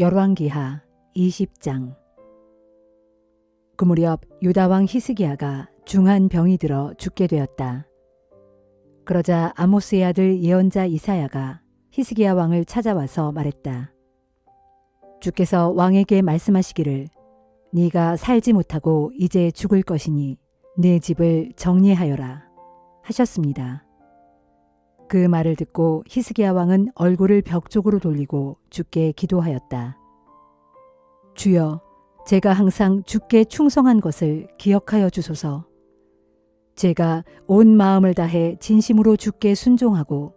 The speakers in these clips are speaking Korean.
열왕기하 20장 그 무렵 유다왕 히스기야가 중한 병이 들어 죽게 되었다. 그러자 아모스의 아들 예언자 이사야가 히스기야 왕을 찾아와서 말했다. 주께서 왕에게 말씀하시기를 네가 살지 못하고 이제 죽을 것이니 내 집을 정리하여라 하셨습니다. 그 말을 듣고 히스기야 왕은 얼굴을 벽 쪽으로 돌리고 주께 기도하였다. 주여, 제가 항상 주께 충성한 것을 기억하여 주소서. 제가 온 마음을 다해 진심으로 주께 순종하고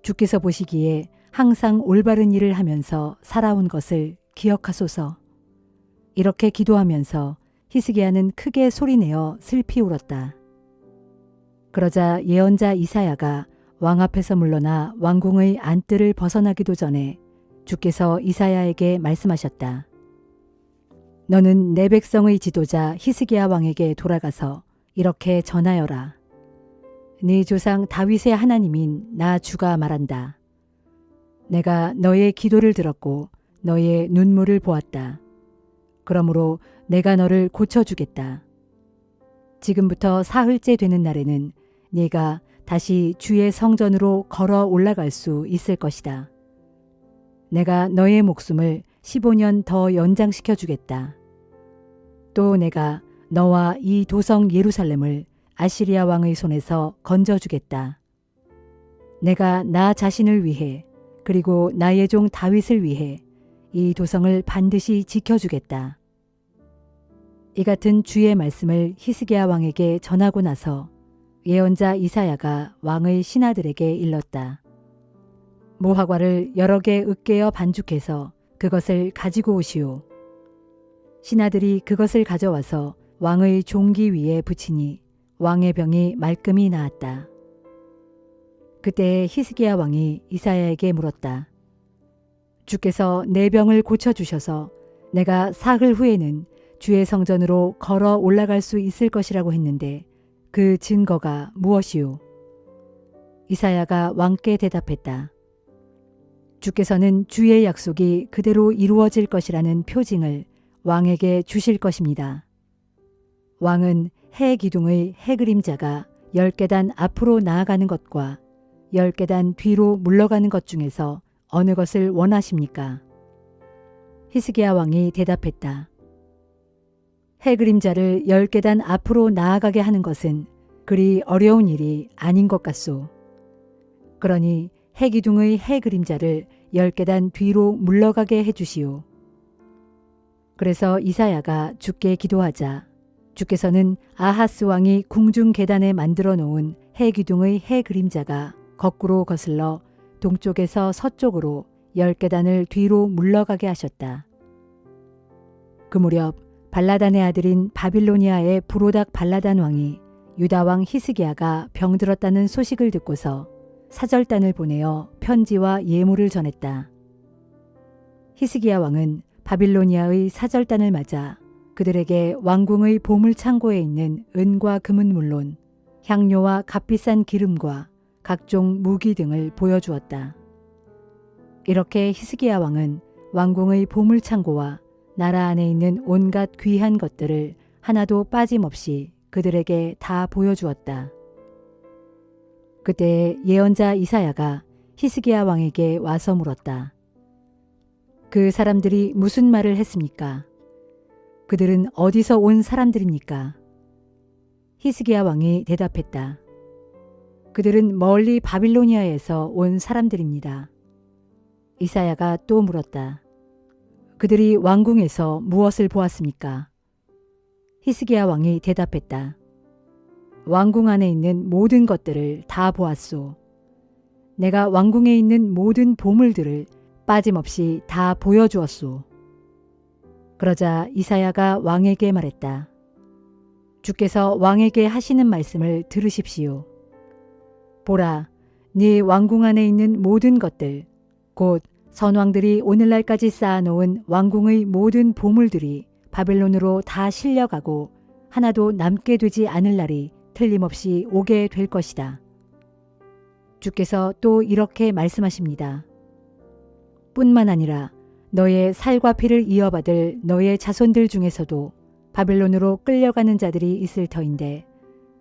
주께서 보시기에 항상 올바른 일을 하면서 살아온 것을 기억하소서. 이렇게 기도하면서 히스기야는 크게 소리내어 슬피 울었다. 그러자 예언자 이사야가 왕 앞에서 물러나 왕궁의 안뜰을 벗어나기도 전에 주께서 이사야에게 말씀하셨다. 너는 내 백성의 지도자 히스기야 왕에게 돌아가서 이렇게 전하여라. 네 조상 다윗의 하나님인 나 주가 말한다. 내가 너의 기도를 들었고 너의 눈물을 보았다. 그러므로 내가 너를 고쳐주겠다. 지금부터 사흘째 되는 날에는 네가 다시 주의 성전으로 걸어 올라갈 수 있을 것이다. 내가 너의 목숨을 15년 더 연장시켜 주겠다. 또 내가 너와 이 도성 예루살렘을 아시리아 왕의 손에서 건져 주겠다. 내가 나 자신을 위해 그리고 나의 종 다윗을 위해 이 도성을 반드시 지켜 주겠다. 이 같은 주의 말씀을 히스기야 왕에게 전하고 나서 예언자 이사야가 왕의 신하들에게 일렀다. 무화과를 여러 개 으깨어 반죽해서 그것을 가지고 오시오. 신하들이 그것을 가져와서 왕의 종기 위에 붙이니 왕의 병이 말끔히 나았다. 그때 히스기야 왕이 이사야에게 물었다. 주께서 내 병을 고쳐주셔서 내가 사흘 후에는 주의 성전으로 걸어 올라갈 수 있을 것이라고 했는데 그 증거가 무엇이오? 이사야가 왕께 대답했다. 주께서는 주의 약속이 그대로 이루어질 것이라는 표징을 왕에게 주실 것입니다. 왕은 해 기둥의 해 그림자가 열 계단 앞으로 나아가는 것과 열 계단 뒤로 물러가는 것 중에서 어느 것을 원하십니까? 히스기야 왕이 대답했다. 해 그림자를 열 계단 앞으로 나아가게 하는 것은 그리 어려운 일이 아닌 것 같소. 그러니 해 기둥의 해 그림자를 열 계단 뒤로 물러가게 해주시오. 그래서 이사야가 주께 기도하자 주께서는 아하스 왕이 궁중 계단에 만들어 놓은 해 기둥의 해 그림자가 거꾸로 거슬러 동쪽에서 서쪽으로 열 계단을 뒤로 물러가게 하셨다. 그 무렵 발라단의 아들인 바빌로니아의 부로닥 발라단 왕이 유다 왕 히스기야가 병들었다는 소식을 듣고서 사절단을 보내어 편지와 예물을 전했다. 히스기야 왕은 바빌로니아의 사절단을 맞아 그들에게 왕궁의 보물 창고에 있는 은과 금은 물론 향료와 값비싼 기름과 각종 무기 등을 보여주었다. 이렇게 히스기야 왕은 왕궁의 보물 창고와 나라 안에 있는 온갖 귀한 것들을 하나도 빠짐없이 그들에게 다 보여주었다. 그때 예언자 이사야가 히스기야 왕에게 와서 물었다. 그 사람들이 무슨 말을 했습니까? 그들은 어디서 온 사람들입니까? 히스기야 왕이 대답했다. 그들은 멀리 바빌로니아에서 온 사람들입니다. 이사야가 또 물었다. 그들이 왕궁에서 무엇을 보았습니까? 히스기야 왕이 대답했다. 왕궁 안에 있는 모든 것들을 다 보았소. 내가 왕궁에 있는 모든 보물들을 빠짐없이 다 보여주었소. 그러자 이사야가 왕에게 말했다. 주께서 왕에게 하시는 말씀을 들으십시오. 보라, 네 왕궁 안에 있는 모든 것들, 곧 선왕들이 오늘날까지 쌓아놓은 왕궁의 모든 보물들이 바벨론으로 다 실려가고 하나도 남게 되지 않을 날이 틀림없이 오게 될 것이다. 주께서 또 이렇게 말씀하십니다. 뿐만 아니라 너의 살과 피를 이어받을 너의 자손들 중에서도 바벨론으로 끌려가는 자들이 있을 터인데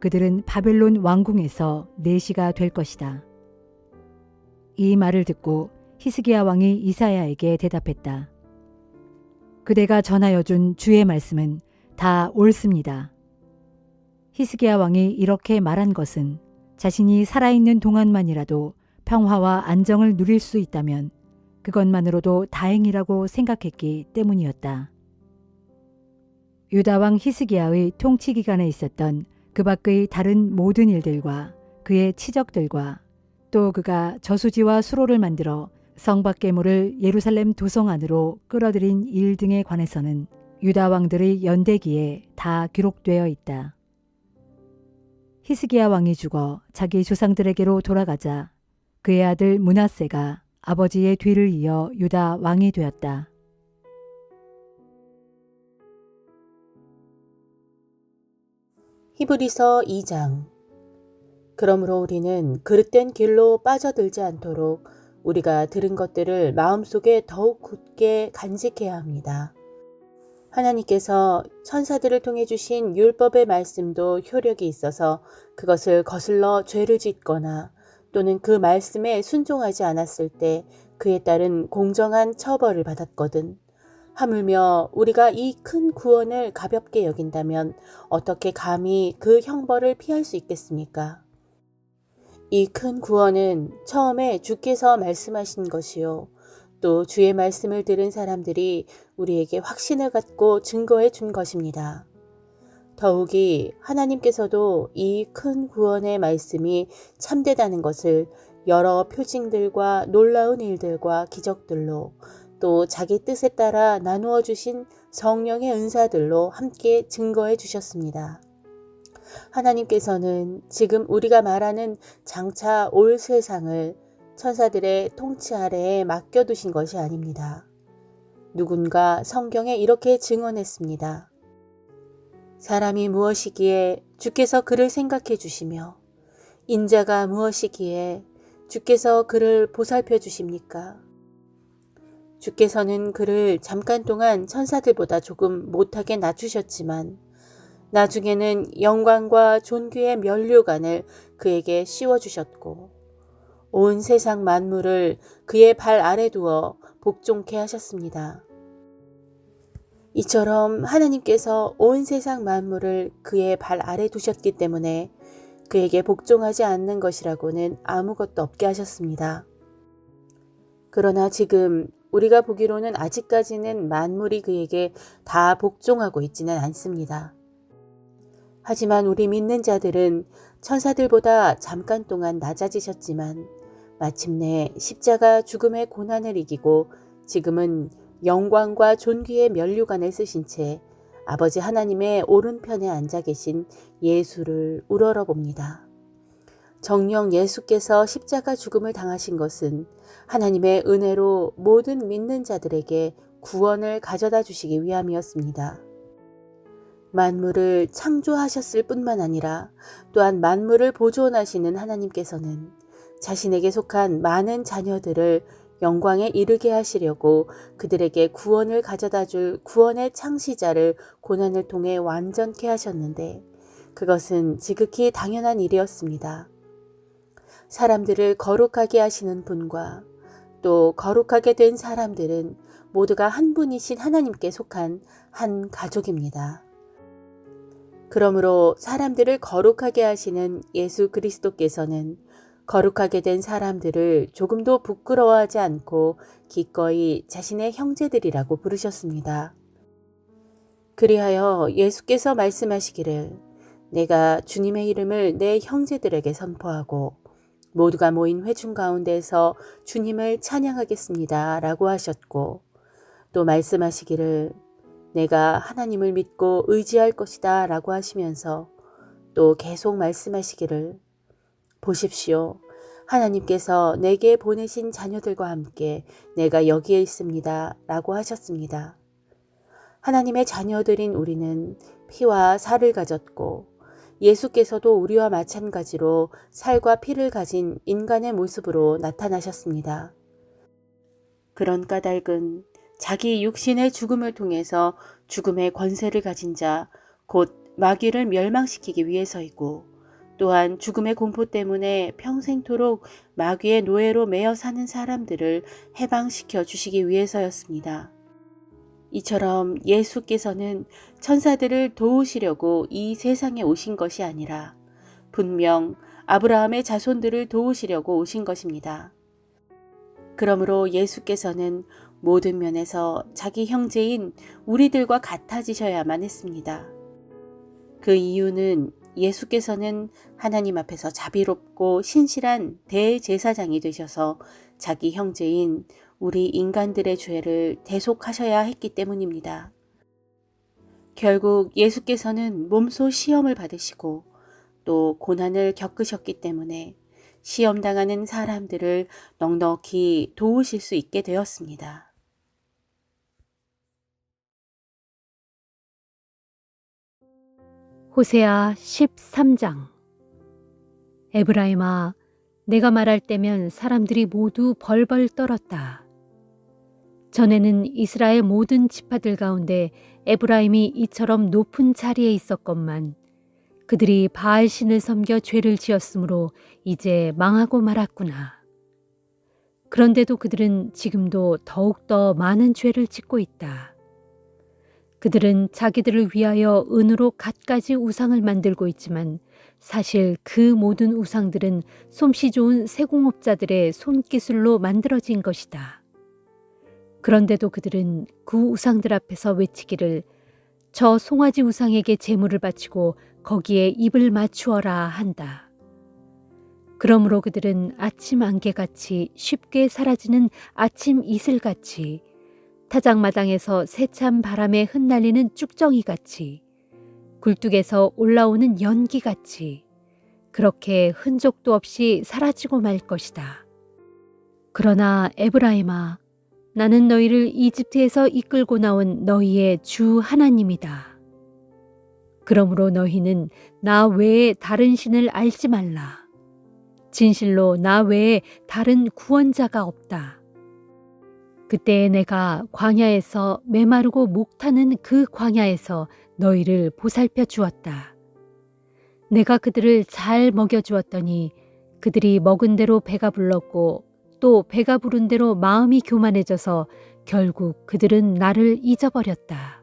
그들은 바벨론 왕궁에서 내시가 될 것이다. 이 말을 듣고 히스기야 왕이 이사야에게 대답했다. 그대가 전하여 준 주의 말씀은 다 옳습니다. 히스기야 왕이 이렇게 말한 것은 자신이 살아있는 동안만이라도 평화와 안정을 누릴 수 있다면 그것만으로도 다행이라고 생각했기 때문이었다. 유다 왕 히스기야의 통치 기간에 있었던 그 밖의 다른 모든 일들과 그의 치적들과 또 그가 저수지와 수로를 만들어 성밖괴물을 예루살렘 도성 안으로 끌어들인 일 등에 관해서는 유다 왕들의 연대기에 다 기록되어 있다. 히스기야 왕이 죽어 자기 조상들에게로 돌아가자 그의 아들 문하세가 아버지의 뒤를 이어 유다 왕이 되었다. 히브리서 2장 그러므로 우리는 그릇된 길로 빠져들지 않도록 우리가 들은 것들을 마음속에 더욱 굳게 간직해야 합니다. 하나님께서 천사들을 통해 주신 율법의 말씀도 효력이 있어서 그것을 거슬러 죄를 짓거나 또는 그 말씀에 순종하지 않았을 때 그에 따른 공정한 처벌을 받았거든. 하물며 우리가 이 큰 구원을 가볍게 여긴다면 어떻게 감히 그 형벌을 피할 수 있겠습니까? 이 큰 구원은 처음에 주께서 말씀하신 것이요. 또 주의 말씀을 들은 사람들이 우리에게 확신을 갖고 증거해 준 것입니다. 더욱이 하나님께서도 이 큰 구원의 말씀이 참되다는 것을 여러 표징들과 놀라운 일들과 기적들로 또 자기 뜻에 따라 나누어 주신 성령의 은사들로 함께 증거해 주셨습니다. 하나님께서는 지금 우리가 말하는 장차 올 세상을 천사들의 통치 아래에 맡겨두신 것이 아닙니다. 누군가 성경에 이렇게 증언했습니다. 사람이 무엇이기에 주께서 그를 생각해 주시며 인자가 무엇이기에 주께서 그를 보살펴 주십니까? 주께서는 그를 잠깐 동안 천사들보다 조금 못하게 낮추셨지만 나중에는 영광과 존귀의 면류관을 그에게 씌워주셨고 온 세상 만물을 그의 발 아래 두어 복종케 하셨습니다. 이처럼 하나님께서 온 세상 만물을 그의 발 아래 두셨기 때문에 그에게 복종하지 않는 것이라고는 아무것도 없게 하셨습니다. 그러나 지금 우리가 보기로는 아직까지는 만물이 그에게 다 복종하고 있지는 않습니다. 하지만 우리 믿는 자들은 천사들보다 잠깐 동안 낮아지셨지만 마침내 십자가 죽음의 고난을 이기고 지금은 영광과 존귀의 면류관을 쓰신 채 아버지 하나님의 오른편에 앉아 계신 예수를 우러러 봅니다. 정령 예수께서 십자가 죽음을 당하신 것은 하나님의 은혜로 모든 믿는 자들에게 구원을 가져다 주시기 위함이었습니다. 만물을 창조하셨을 뿐만 아니라 또한 만물을 보존하시는 하나님께서는 자신에게 속한 많은 자녀들을 영광에 이르게 하시려고 그들에게 구원을 가져다 줄 구원의 창시자를 고난을 통해 완전케 하셨는데 그것은 지극히 당연한 일이었습니다. 사람들을 거룩하게 하시는 분과 또 거룩하게 된 사람들은 모두가 한 분이신 하나님께 속한 한 가족입니다. 그러므로 사람들을 거룩하게 하시는 예수 그리스도께서는 거룩하게 된 사람들을 조금도 부끄러워하지 않고 기꺼이 자신의 형제들이라고 부르셨습니다. 그리하여 예수께서 말씀하시기를 내가 주님의 이름을 내 형제들에게 선포하고 모두가 모인 회중 가운데서 주님을 찬양하겠습니다. 라고 하셨고 또 말씀하시기를 내가 하나님을 믿고 의지할 것이다. 라고 하시면서 또 계속 말씀하시기를 보십시오. 하나님께서 내게 보내신 자녀들과 함께 내가 여기에 있습니다. 라고 하셨습니다. 하나님의 자녀들인 우리는 피와 살을 가졌고 예수께서도 우리와 마찬가지로 살과 피를 가진 인간의 모습으로 나타나셨습니다. 그런 까닭은 자기 육신의 죽음을 통해서 죽음의 권세를 가진 자, 곧 마귀를 멸망시키기 위해서이고, 또한 죽음의 공포 때문에 평생토록 마귀의 노예로 매여 사는 사람들을 해방시켜 주시기 위해서였습니다. 이처럼 예수께서는 천사들을 도우시려고 이 세상에 오신 것이 아니라 분명 아브라함의 자손들을 도우시려고 오신 것입니다. 그러므로 예수께서는 모든 면에서 자기 형제인 우리들과 같아지셔야만 했습니다. 그 이유는 예수께서는 하나님 앞에서 자비롭고 신실한 대제사장이 되셔서 자기 형제인 우리 인간들의 죄를 대속하셔야 했기 때문입니다. 결국 예수께서는 몸소 시험을 받으시고 또 고난을 겪으셨기 때문에 시험당하는 사람들을 넉넉히 도우실 수 있게 되었습니다. 호세아 13장 에브라임아 내가 말할 때면 사람들이 모두 벌벌 떨었다. 전에는 이스라엘 모든 지파들 가운데 에브라임이 이처럼 높은 자리에 있었건만 그들이 바알 신을 섬겨 죄를 지었으므로 이제 망하고 말았구나. 그런데도 그들은 지금도 더욱더 많은 죄를 짓고 있다. 그들은 자기들을 위하여 은으로 갖가지 우상을 만들고 있지만 사실 그 모든 우상들은 솜씨 좋은 세공업자들의 손기술로 만들어진 것이다. 그런데도 그들은 그 우상들 앞에서 외치기를 저 송아지 우상에게 제물을 바치고 거기에 입을 맞추어라 한다. 그러므로 그들은 아침 안개같이 쉽게 사라지는 아침 이슬같이 타작마당에서 세찬 바람에 흩날리는 쭉정이 같이 굴뚝에서 올라오는 연기 같이 그렇게 흔적도 없이 사라지고 말 것이다. 그러나 에브라임아 나는 너희를 이집트에서 이끌고 나온 너희의 주 하나님이다. 그러므로 너희는 나 외에 다른 신을 알지 말라. 진실로 나 외에 다른 구원자가 없다. 그때 내가 광야에서 메마르고 목타는 그 광야에서 너희를 보살펴 주었다. 내가 그들을 잘 먹여 주었더니 그들이 먹은 대로 배가 불렀고 또 배가 부른 대로 마음이 교만해져서 결국 그들은 나를 잊어버렸다.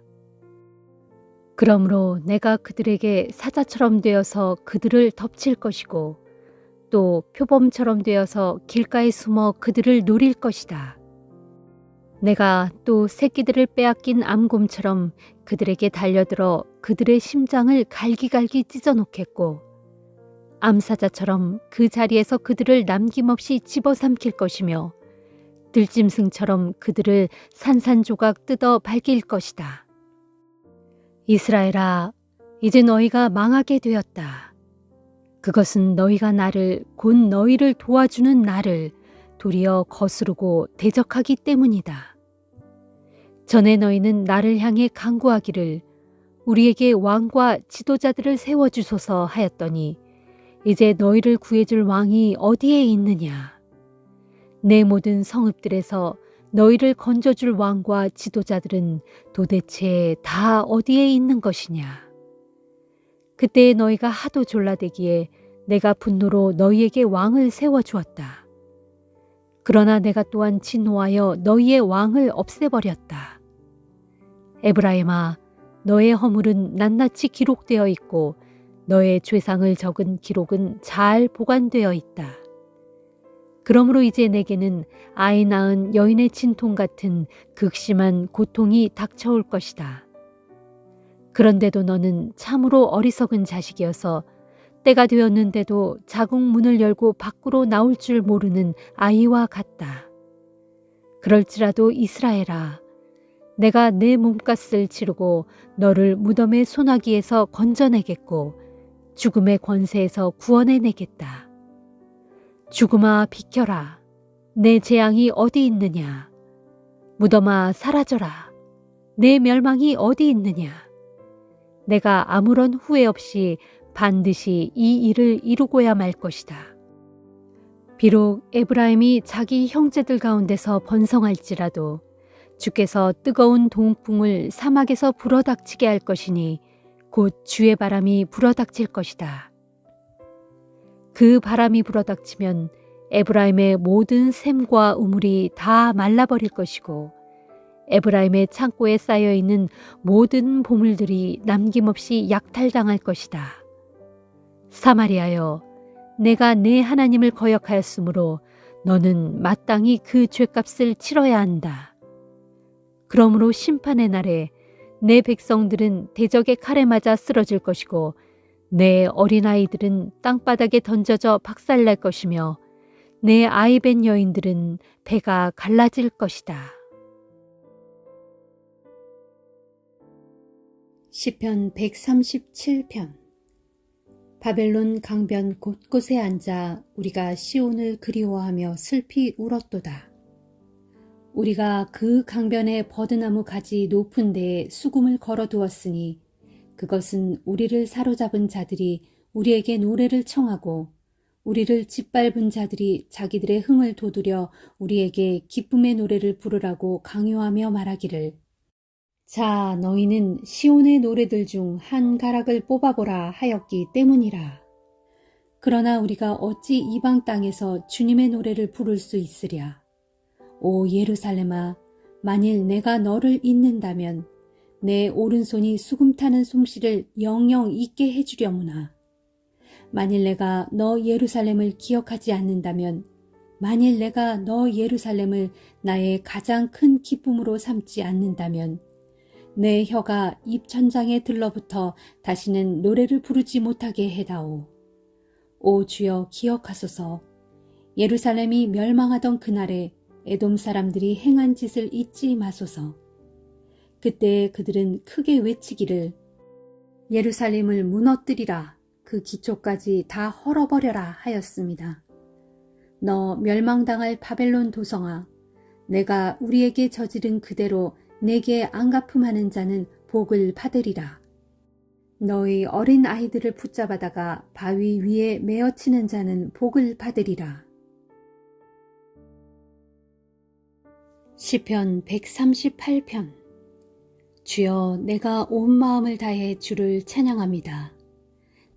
그러므로 내가 그들에게 사자처럼 되어서 그들을 덮칠 것이고 또 표범처럼 되어서 길가에 숨어 그들을 노릴 것이다. 내가 또 새끼들을 빼앗긴 암곰처럼 그들에게 달려들어 그들의 심장을 갈기갈기 찢어놓겠고 암사자처럼 그 자리에서 그들을 남김없이 집어삼킬 것이며 들짐승처럼 그들을 산산조각 뜯어 밝힐 것이다. 이스라엘아, 이제 너희가 망하게 되었다. 그것은 너희가 나를 곧 너희를 도와주는 나를 도리어 거스르고 대적하기 때문이다. 전에 너희는 나를 향해 강구하기를 우리에게 왕과 지도자들을 세워주소서 하였더니 이제 너희를 구해줄 왕이 어디에 있느냐? 내 모든 성읍들에서 너희를 건져줄 왕과 지도자들은 도대체 다 어디에 있는 것이냐? 그때 너희가 하도 졸라대기에 내가 분노로 너희에게 왕을 세워주었다. 그러나 내가 또한 진노하여 너희의 왕을 없애버렸다. 에브라임아, 너의 허물은 낱낱이 기록되어 있고 너의 죄상을 적은 기록은 잘 보관되어 있다. 그러므로 이제 내게는 아이 낳은 여인의 진통 같은 극심한 고통이 닥쳐올 것이다. 그런데도 너는 참으로 어리석은 자식이어서 때가 되었는데도 자궁 문을 열고 밖으로 나올 줄 모르는 아이와 같다. 그럴지라도 이스라엘아, 내가 내 몸값을 치르고 너를 무덤의 소나기에서 건져내겠고 죽음의 권세에서 구원해내겠다. 죽음아 비켜라. 내 재앙이 어디 있느냐? 무덤아 사라져라. 내 멸망이 어디 있느냐? 내가 아무런 후회 없이 반드시 이 일을 이루고야 말 것이다. 비록 에브라임이 자기 형제들 가운데서 번성할지라도 주께서 뜨거운 동풍을 사막에서 불어닥치게 할 것이니 곧 주의 바람이 불어닥칠 것이다. 그 바람이 불어닥치면 에브라임의 모든 샘과 우물이 다 말라버릴 것이고 에브라임의 창고에 쌓여 있는 모든 보물들이 남김없이 약탈당할 것이다. 사마리아여, 내가 내 하나님을 거역하였으므로 너는 마땅히 그 죄값을 치러야 한다. 그러므로 심판의 날에 내 백성들은 대적의 칼에 맞아 쓰러질 것이고 내 어린아이들은 땅바닥에 던져져 박살날 것이며 내 아이 벤 여인들은 배가 갈라질 것이다. 시편 137편 바벨론 강변 곳곳에 앉아 우리가 시온을 그리워하며 슬피 울었도다. 우리가 그 강변의 버드나무 가지 높은 데에 수금을 걸어 두었으니 그것은 우리를 사로잡은 자들이 우리에게 노래를 청하고 우리를 짓밟은 자들이 자기들의 흥을 돋우려 우리에게 기쁨의 노래를 부르라고 강요하며 말하기를 자 너희는 시온의 노래들 중 한 가락을 뽑아보라 하였기 때문이라. 그러나 우리가 어찌 이방 땅에서 주님의 노래를 부를 수 있으랴. 오 예루살렘아 만일 내가 너를 잊는다면 내 오른손이 수금 타는 솜씨를 영영 잊게 해주려무나. 만일 내가 너 예루살렘을 기억하지 않는다면 만일 내가 너 예루살렘을 나의 가장 큰 기쁨으로 삼지 않는다면 내 혀가 입천장에 들러붙어 다시는 노래를 부르지 못하게 해다오. 오 주여 기억하소서. 예루살렘이 멸망하던 그날에 에돔 사람들이 행한 짓을 잊지 마소서. 그때 그들은 크게 외치기를 예루살렘을 무너뜨리라 그 기초까지 다 헐어버려라 하였습니다. 너 멸망당할 바벨론 도성아 내가 우리에게 저지른 그대로 내게 안갚음하는 자는 복을 받으리라. 너희 어린 아이들을 붙잡아다가 바위 위에 메어치는 자는 복을 받으리라. 시편 138편 주여 내가 온 마음을 다해 주를 찬양합니다.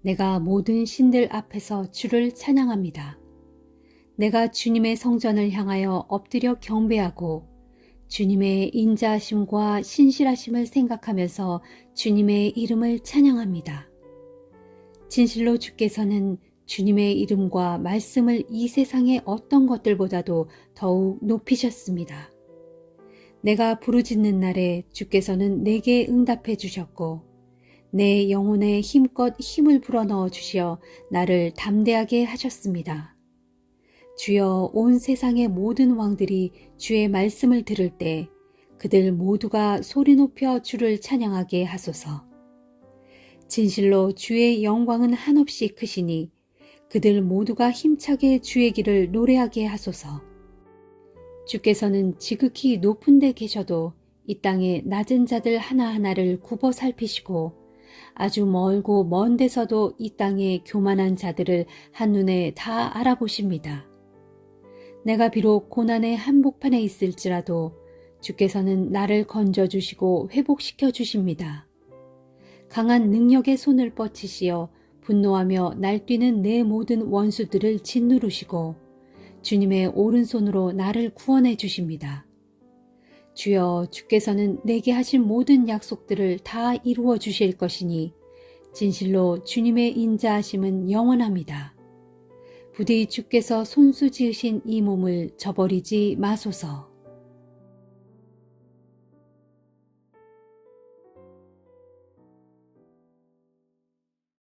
내가 모든 신들 앞에서 주를 찬양합니다. 내가 주님의 성전을 향하여 엎드려 경배하고 주님의 인자하심과 신실하심을 생각하면서 주님의 이름을 찬양합니다. 진실로 주께서는 주님의 이름과 말씀을 이 세상의 어떤 것들보다도 더욱 높이셨습니다. 내가 부르짖는 날에 주께서는 내게 응답해 주셨고 내 영혼에 힘껏 힘을 불어넣어 주시어 나를 담대하게 하셨습니다. 주여 온 세상의 모든 왕들이 주의 말씀을 들을 때 그들 모두가 소리 높여 주를 찬양하게 하소서. 진실로 주의 영광은 한없이 크시니 그들 모두가 힘차게 주의 길을 노래하게 하소서. 주께서는 지극히 높은 데 계셔도 이 땅의 낮은 자들 하나하나를 굽어 살피시고 아주 멀고 먼 데서도 이 땅의 교만한 자들을 한눈에 다 알아보십니다. 내가 비록 고난의 한복판에 있을지라도 주께서는 나를 건져주시고 회복시켜 주십니다. 강한 능력의 손을 뻗치시어 분노하며 날뛰는 내 모든 원수들을 짓누르시고 주님의 오른손으로 나를 구원해 주십니다. 주여 주께서는 내게 하신 모든 약속들을 다 이루어 주실 것이니 진실로 주님의 인자하심은 영원합니다. 부디 주께서 손수 지으신 이 몸을 저버리지 마소서.